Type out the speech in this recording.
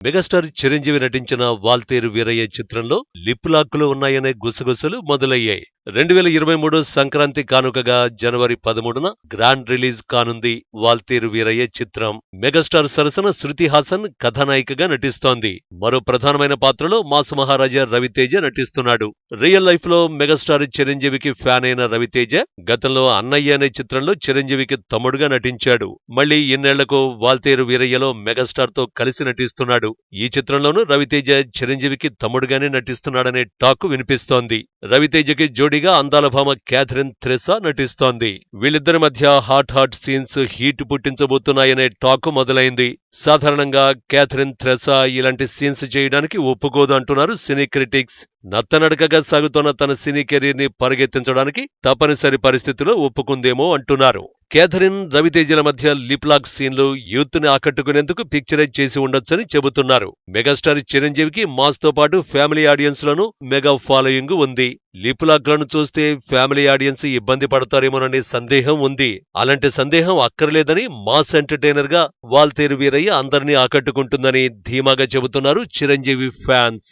Megastar Chiranjeevi నటించిన వాల్తేరు వీరయ్య చిత్రంలో lip లాక్కులు ఉన్నాయనే గుసగుసలు మొదలయ్యాయి. రెండు వేల ఇరవై మూడు సంక్రాంతి కానుకగా జనవరి పదమూడున గ్రాండ్ రిలీజ్ కానుంది వాల్తేరు వీరయ్య చిత్రం. మెగాస్టార్ సరసన శృతి హాసన్ కథానాయికగా నటిస్తోంది. మరో ప్రధానమైన పాత్రలో మాస్ మహారాజా రవితేజ నటిస్తున్నాడు. రియల్ లైఫ్లో మెగాస్టార్ చిరంజీవికి ఫ్యాన్ అయిన రవితేజ గతంలో అన్నయ్య అనే చిత్రంలో చిరంజీవికి తమ్ముడుగా నటించాడు. మళ్ళీ ఇన్నేళ్ళకు వాల్తేరు వీరయ్యలో మెగాస్టార్తో కలిసి నటిస్తున్నాడు. ఈ చిత్రంలోనూ రవితేజ చిరంజీవికి తమ్ముడుగానే నటిస్తున్నాడనే టాక్ వినిపిస్తోంది. రవితేజకి జోడీగా అందాల భామ క్యాథరిన్ థ్రెసా నటిస్తోంది. వీళ్ళిద్దరి మధ్య హాట్ హాట్ సీన్స్ హీట్ పుట్టించబోతున్నాయనే టాక్ మొదలైంది. సాధారణంగా క్యాథరిన్ థ్రెసా ఇలాంటి సీన్స్ చేయడానికి ఒప్పుకోదు అంటున్నారు సినీ క్రిటిక్స్. నత్తనడకగా సాగుతున్న తన సినీ కెరీర్ని పరిగెత్తించడానికి తప్పనిసరి పరిస్థితిలో ఒప్పుకుందేమో అంటున్నారు. కేథరిన్ రవితేజల మధ్య లిప్లాక్ సీన్లు యూత్ని ఆకట్టుకునేందుకు పిక్చరైజ్ చేసి ఉండొచ్చని చెబుతున్నారు. మెగాస్టార్ చిరంజీవికి మాస్తో పాటు ఫ్యామిలీ ఆడియన్స్లను మెగా ఫాలోయింగ్ ఉంది. లిప్లాక్లను చూస్తే ఫ్యామిలీ ఆడియన్స్ ఇబ్బంది పడతారేమోననే సందేహం ఉంది. అలాంటి సందేహం అక్కర్లేదని మాస్ ఎంటర్టైనర్గా వాల్తేరు వీరయ్య అందరినీ ఆకట్టుకుంటుందని ధీమాగా చెబుతున్నారు చిరంజీవి ఫ్యాన్స్.